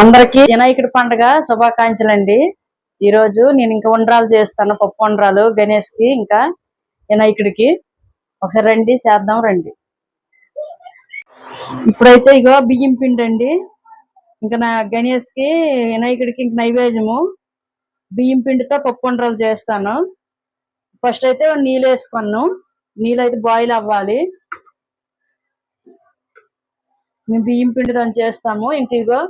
అందరికి వినాయకుడి పండుగ శుభాకాంక్షలండి. ఈ రోజు నేను ఇంకా వండరాలు చేస్తాను పప్పు వండరాలు గణేష్కి ఇంకా వినాయకుడికి. ఒకసారి రండి చేద్దాం రండి. ఇప్పుడైతే ఇగో బియ్యం పిండి అండి ఇంకా నా గణేష్కి వినాయకుడికి ఇంక నైవేద్యము. బియ్యం పిండితో పప్పు వండరాలు చేస్తాను. ఫస్ట్ అయితే నీళ్ళు వేసుకున్నాను. నీళ్ళు అయితే బాయిల్ అవ్వాలి. మేము బియ్యం పిండితో చేస్తాము. ఇంక ఇగో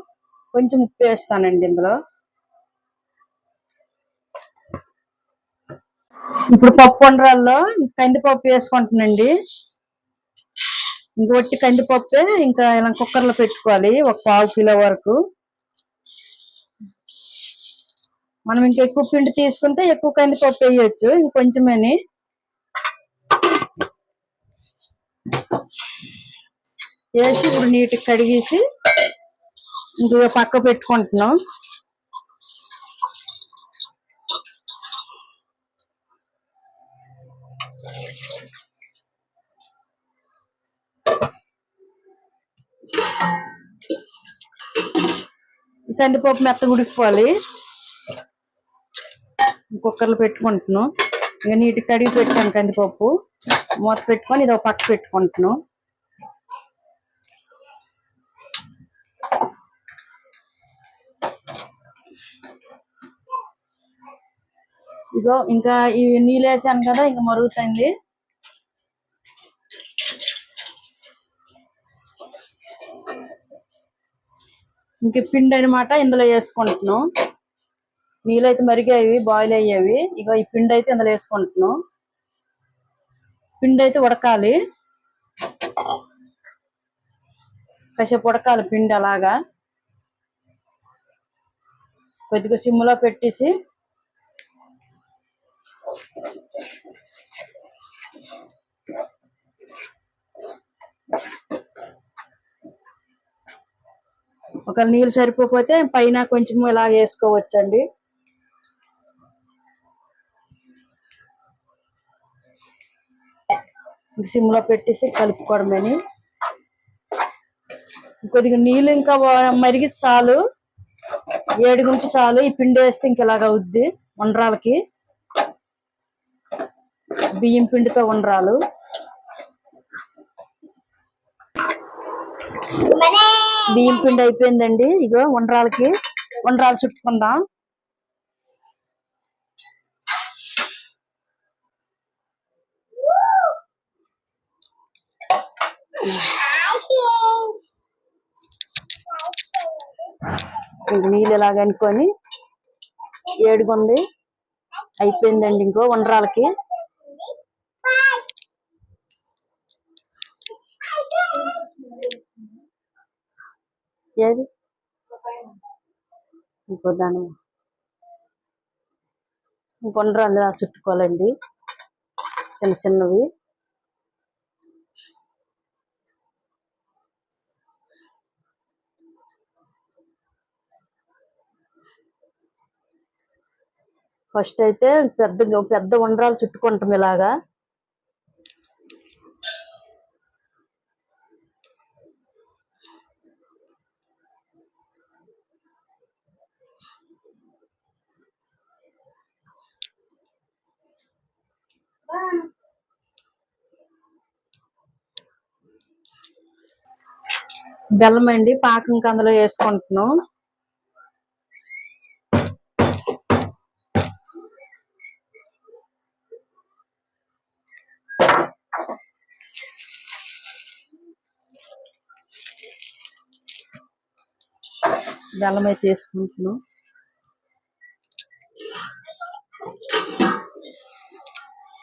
కొంచెం ఉప్పు వేస్తానండి ఇందులో. ఇప్పుడు పప్పు వండరాల్లో కందిపప్పు వేసుకుంటానండి ఇంకొట్టి కందిపప్పే ఇంకా ఇలా కుక్కర్లో పెట్టుకోవాలి ఒక పావు కిలో వరకు. మనం ఇంకా ఎక్కువ పిండి తీసుకుంటే ఎక్కువ కందిపప్పు వేయచ్చు ఇంకొంచెమని వేసి ఇప్పుడు నీట్గా కడిగేసి ఇంక పక్క పెట్టుకుంటున్నాం. కందిపప్పు మెత్త ఉడికిపోవాలి. కుక్కర్లో పెట్టుకుంటున్నాం. ఇక నీటికి కడిగి పెట్టాను కందిపప్పు. మూత పెట్టుకొని ఇది ఒక పక్క పెట్టుకుంటున్నాం. ఇగో ఇంకా ఇవి నీళ్ళు వేసాను కదా ఇంకా మరుగుతుంది. ఇంక పిండి అనమాట ఇందులో వేసుకుంటున్నాం. నీళ్ళు అయితే మరిగేవి బాయిల్ అయ్యేవి. ఇగో ఈ పిండి అయితే ఇందులో వేసుకుంటున్నాం. పిండి అయితే ఉడకాలి. కాసేపు ఉడకాలి పిండి అలాగా. కొద్దిగా సిమ్లో పెట్టేసి ఒక నీళ్ళు సరిపోతే పైన కొంచెం ఇలా వేసుకోవచ్చండి. సిమ్లో పెట్టేసి కలుపుకోవడమని. కొద్దిగా నీళ్ళు ఇంకా మరిగి చాలు. ఏడుగుంటే చాలు. ఈ పిండి వేస్తే ఇంక ఇలాగ అవుద్ది. ఉండ్రాలకి బియ్యం పిండితో ఉండరాలు. బియ్యం పిండి అయిపోయిందండి. ఇగో ఉండరాలకి ఉండరాలు చుట్టుకుందాం. నీళ్ళు ఇలాగ అనుకొని ఏడుగుంది. అయిపోయిందండి ఇంకో ఉండరాలకి. ఏది? ఇంకో దాని ఇంకొండ్రాలు చుట్టుకోవాలండి. చిన్న చిన్నవి. ఫస్ట్ అయితే పెద్ద పెద్ద ఉండరాలు చుట్టుకుంటాం ఇలాగా. బెల్లం అండి పాకం కందులో వేసుకుంటున్నాం. బెల్లం అయితే వేసుకుంటున్నాం.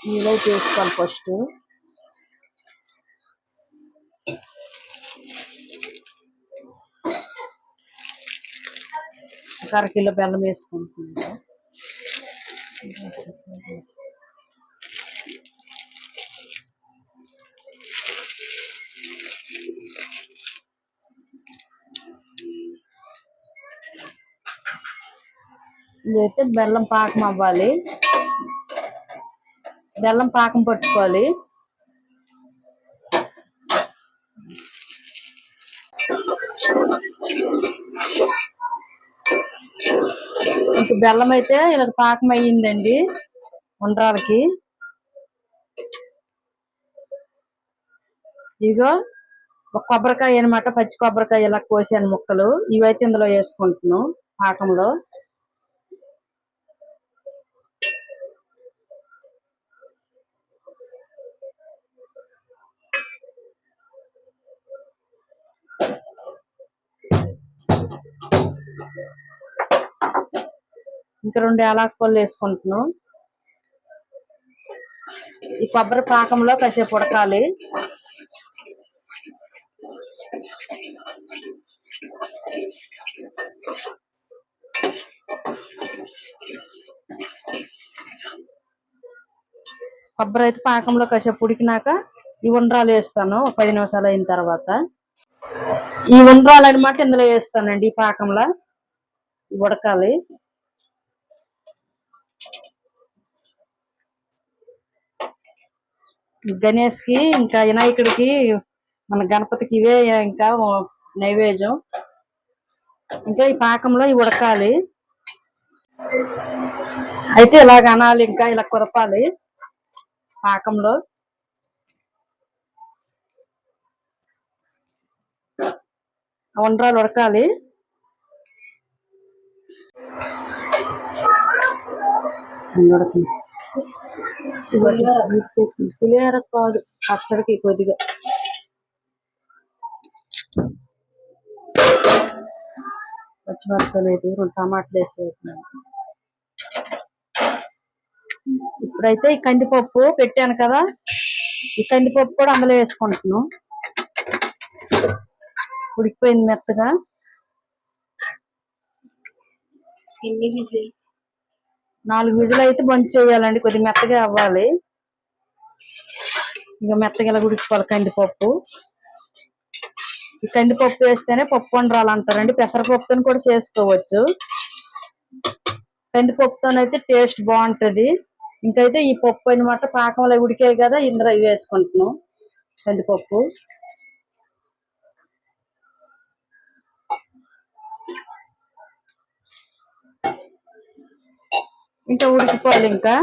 నీళ్ళైతే చేసుకోవాలి ఫస్ట్. ఒక అర కిలో బెల్లం వేసుకుంటున్నాను. ఇదైతే బెల్లం పాకం అవ్వాలి. బెల్లం పాకం పట్టుకోవాలి. ఇంక బెల్లం అయితే ఇలా పాకం అయ్యిందండి ఉండ్రాలకి ఇదిగో ఒక కొబ్బరికాయ అనమాట పచ్చి కొబ్బరికాయ ఇలా కోసాను ముక్కలు. ఇవైతే ఇందులో వేసుకుంటున్నాం పాకంలో. ఇంకా రెండు యాలకులు వేసుకుంటున్నాం. ఈ కొబ్బరి పాకంలో కాసేపు ఉడకాలి. కొబ్బరి అయితే పాకంలో కాసేపు ఉడికినాక ఈ ఉండ్రాలు వేస్తాను. పది నిమిషాలు అయిన తర్వాత. ఈ ఉండ్రాలు అనమాట ఇందులో వేస్తానండి ఈ పాకంలో. ఉడకాలి. గణేష్కి ఇంకా వినాయకుడికి మన గణపతికి ఇవే ఇంకా నైవేద్యం. ఇంకా ఈ పాకంలో ఇవి ఉడకాలి. అయితే ఇలాగ అనాలి ఇంకా ఇలా కుదపాలి పాకంలో. వండరాలు ఉడకాలి అన్ని పులిహోర కాదు పచ్చడికి కొద్దిగా పచ్చిమిరపకాయలు అయితే రెండు టమాటాలు వేసి ఇప్పుడైతే ఈ కందిపప్పు పెట్టాను కదా ఈ కందిపప్పు కూడా అందులో వేసుకుంటున్నాను ఉడికిపోయింది మెత్తగా. నాలుగు విజులు అయితే బంద్ చేయాలండి కొద్దిగా మెత్తగా అవ్వాలి. ఇక మెత్తగా ఇలా ఉడికిపోవాలి? కందిపప్పు. ఈ కందిపప్పు వేస్తేనే పప్పు వండరాలు అంటారండి. పెసరపప్పుతో కూడా చేసుకోవచ్చు. కందిపప్పుతోనైతే టేస్ట్ బాగుంటది. ఇంకైతే ఈ పప్పు అనమాట పాకంలో ఉడికాయి కదా ఇందులో ఇవి వేసుకుంటున్నాం. కందిపప్పు. ఇంకా ఉడికిపోవాలి ఇంకా.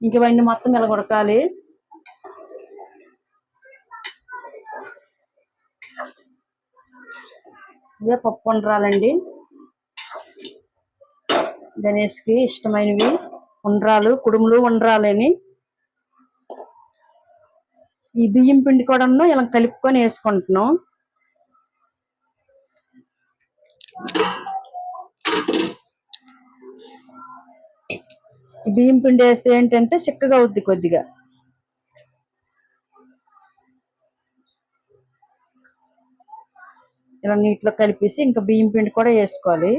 ఇంక ఇవన్నీ మొత్తం ఇలా ఉడకాలి. ఇదే పప్పు ఉండరాలండి. గణేష్కి ఇష్టమైనవి ఉండ్రాలు కుడుములు ఉండ్రాలని. ఈ బియ్యం పిండి కూడా ఇలా కలుపుకొని వేసుకుంటున్నాం. బియ్యం పిండి వేస్తే ఏంటంటే చిక్కగా అవుద్ది కొద్దిగా. ఇలా నీటిలో కలిపేసి ఇంకా బియ్యం పిండి కూడా వేసుకోవాలి.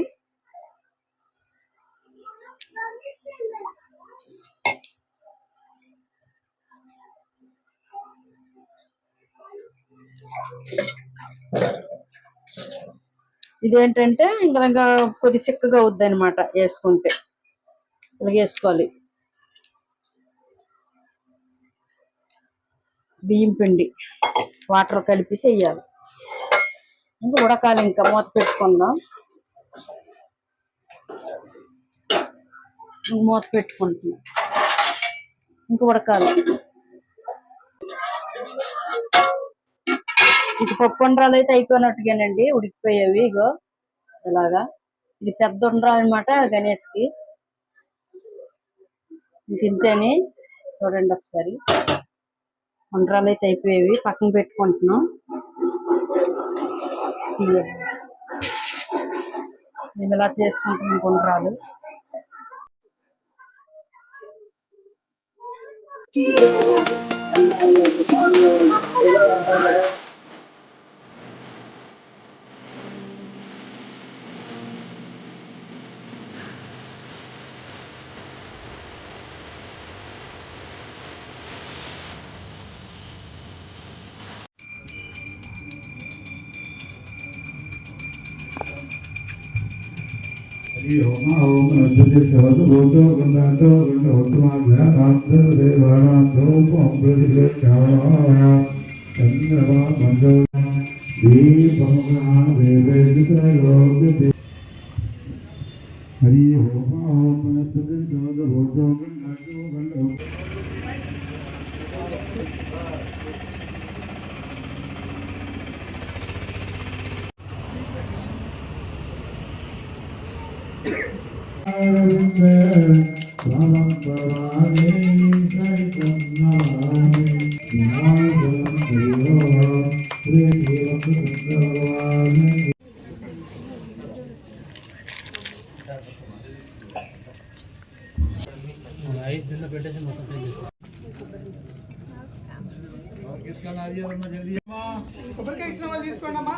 ఇదేంటంటే ఇంకా ఇంకా కొద్ది చిక్కగా అవుద్ది అనమాట వేసుకుంటే. ఇలాగేసుకోవాలి బియ్యం పిండి వాటర్ కలిపేసి వేయాలి ఇంకా ఉడకాలి ఇంకా మూత పెట్టుకుందాం. మూత పెట్టుకుంటున్నాం. ఇంకా ఉడకాలి. ఇది పప్పు ఉండ్రాలు అయితే అయిపోయినట్టుగానండి ఉడికిపోయేవి ఇగో. ఇలాగా. ఇది పెద్ద ఉండ్రాలు అనమాట గణేష్కి తింటేనే చూడండి ఒకసారి. వంటరాలు అయితే అయిపోయేవి. పక్కన పెట్టుకుంటున్నాం. మేము ఇలా చేసుకుంటున్నాం ఉండ్రాలు Thank you. ಹೋಮ ಹೋಮ ಅಧ್ಯಕ್ಷವರು ರೋಜೋ ಗಂಧಾಂತೋ ಗಂಧ ಹೊತ್ತುಮಾಂಗ ರಾತ್ರಿ ದೇವಾರಾಂತೋ ಅಮೃತ ಚಾವಯ ಚಂದ್ರ ಮಂಜೋ ಈ ಪ್ರಮುಖ ದೇವೇಂದ್ರ ಲೋಕ కొబ్బరికాయ ఇచ్చిన వాళ్ళు తీసుకోండి అమ్మా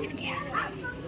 Excuse me.